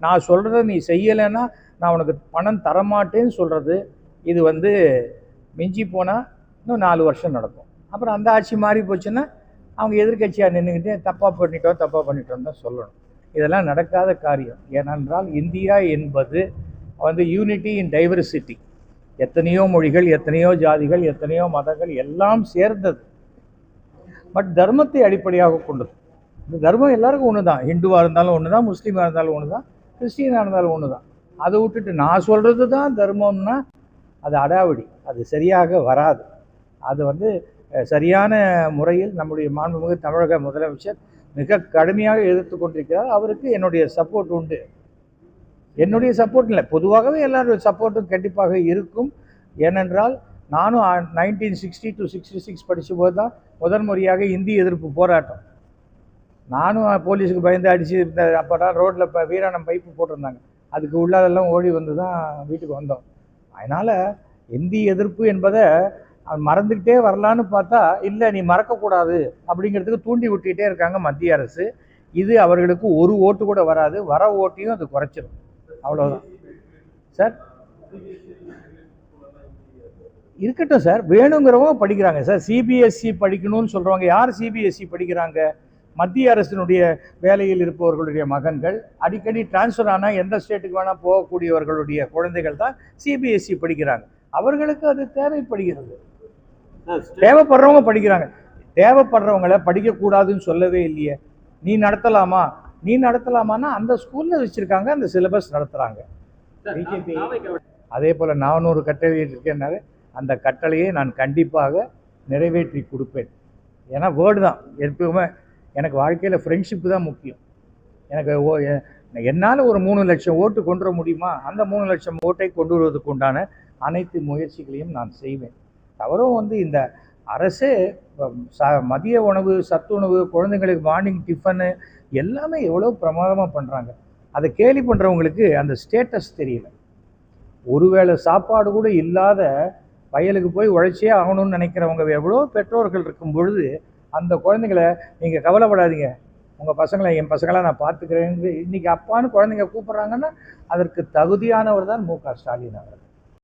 நான் சொல்கிறத நீ செய்யலைன்னா நான் உனக்கு பணம் தரமாட்டேன்னு சொல்கிறது இது வந்து மிஞ்சி போனால் இன்னும் நாலு வருஷம் நடக்கும். அப்புறம் அந்த ஆட்சி மாறி போச்சுன்னா அவங்க எதிர்க்கட்சியாக நின்றுக்கிட்டே தப்பாக பண்ணிட்டோம் தப்பாக பண்ணிட்டோம் தான் சொல்லணும். இதெல்லாம் நடக்காத காரியம். ஏனென்றால் இந்தியா என்பது வந்து யூனிட்டி இன் டைவர்சிட்டி எத்தனையோ மொழிகள் எத்தனையோ ஜாதிகள் எத்தனையோ மதங்கள் எல்லாம் சேர்ந்தது. பட் தர்மத்தை அடிப்படையாக கொண்டது. இந்த தர்மம் எல்லாருக்கும் ஒன்று தான் ஹிந்துவாக இருந்தாலும் ஒன்று தான் முஸ்லீமாக இருந்தாலும் ஒன்று தான் கிறிஸ்டியனாக இருந்தாலும் ஒன்று தான் அதை விட்டுட்டு நான் சொல்கிறது தான் தர்மம்னா அது அடாவடி அது சரியாக வராது. அது வந்து சரியான முறையில் நம்முடைய மாண்புமிகு தமிழக முதலமைச்சர் மிக கடுமையாக எதிர்த்து கொண்டிருக்கிறார். அவருக்கு என்னுடைய சப்போர்ட் உண்டு. என்னுடைய சப்போர்ட் இல்லை. பொதுவாகவே எல்லாருடைய சப்போர்ட்டும் கண்டிப்பாக இருக்கும். ஏனென்றால் நானும் nineteen sixty to sixty six படித்த போது தான் முதன்முறையாக இந்திய இந்தி எதிர்ப்பு போராட்டம். நானும் போலீஸுக்கு பயந்து அடித்து இந்த அப்போடா ரோட்டில் இப்போ வீராணம் பைப்பு போட்டிருந்தாங்க. அதுக்கு உள்ளதெல்லாம் ஓடி வந்து தான் வீட்டுக்கு வந்தோம். அதனால் இந்தி எதிர்ப்பு என்பதை அவன் மறந்துக்கிட்டே வரலான்னு பார்த்தா இல்லை நீ மறக்கக்கூடாது அப்படிங்கிறதுக்கு தூண்டி விட்டுக்கிட்டே இருக்காங்க மத்திய அரசு. இது அவர்களுக்கு ஒரு ஓட்டு கூட வராது. வர ஓட்டையும் அது குறைச்சிடும் அவ்வளோதான் சார்? இருக்கட்டும் சார். வேணுங்கிறவங்க படிக்கிறாங்க சார். சிபிஎஸ்சி படிக்கணும்னு சொல்கிறவங்க யார் சிபிஎஸ்சி படிக்கிறாங்க? மத்திய அரசினுடைய வேலையில் இருப்பவர்களுடைய மகன்கள் அடிக்கடி டிரான்ஸ்ஃபர் ஆனால் எந்த ஸ்டேட்டுக்கு வேணால் போகக்கூடியவர்களுடைய குழந்தைகள் தான் சிபிஎஸ்சி படிக்கிறாங்க. அவர்களுக்கு அது தேவைப்படுகிறது. தேவைப்படுறவங்க படிக்கிறாங்க. தேவைப்படுறவங்கள படிக்கக்கூடாதுன்னு சொல்லவே இல்லையே. நீ நடத்தலாமா? நீ நடத்தலாமான்னா அந்த ஸ்கூலில் வச்சுருக்காங்க அந்த சிலபஸ் நடத்துகிறாங்க பிஜேபி அதே போல் நான் ஒரு கட்டளை அந்த கட்டளையை நான் கண்டிப்பாக நிறைவேற்றி கொடுப்பேன். ஏன்னா வேர்டு தான். எப்பவுமே எனக்கு வாழ்க்கையில் ஃப்ரெண்ட்ஷிப்பு தான் முக்கியம். எனக்கு ஓ என்னால் ஒரு மூணு லட்சம் ஓட்டு கொண்டு வர முடியுமா? அந்த மூணு லட்சம் ஓட்டை கொண்டு வருவதற்கு உண்டான அனைத்து முயற்சிகளையும் நான் செய்வேன். தவறும் வந்து இந்த அரசே ச மதிய உணவு சத்துணவு குழந்தைங்களுக்கு மார்னிங் டிஃபனு எல்லாமே எவ்வளோ பிரமாதமாக பண்ணுறாங்க அதை கேலி பண்ணுறவங்களுக்கு அந்த ஸ்டேட்டஸ் தெரியல. ஒருவேளை சாப்பாடு கூட இல்லாத வயலுக்கு போய் உழைச்சே ஆகணும்னு நினைக்கிறவங்க எவ்வளோ பெற்றோர்கள் இருக்கும் பொழுது அந்த குழந்தைங்கள நீங்கள் கவலைப்படாதீங்க. உங்கள் பசங்களை என் பசங்களை நான் பார்த்துக்கிறேன். இன்றைக்கி அப்பான்னு குழந்தைங்க கூப்பிட்றாங்கன்னா அதற்கு தகுதியானவர் தான் மு க ஸ்டாலின் அவர்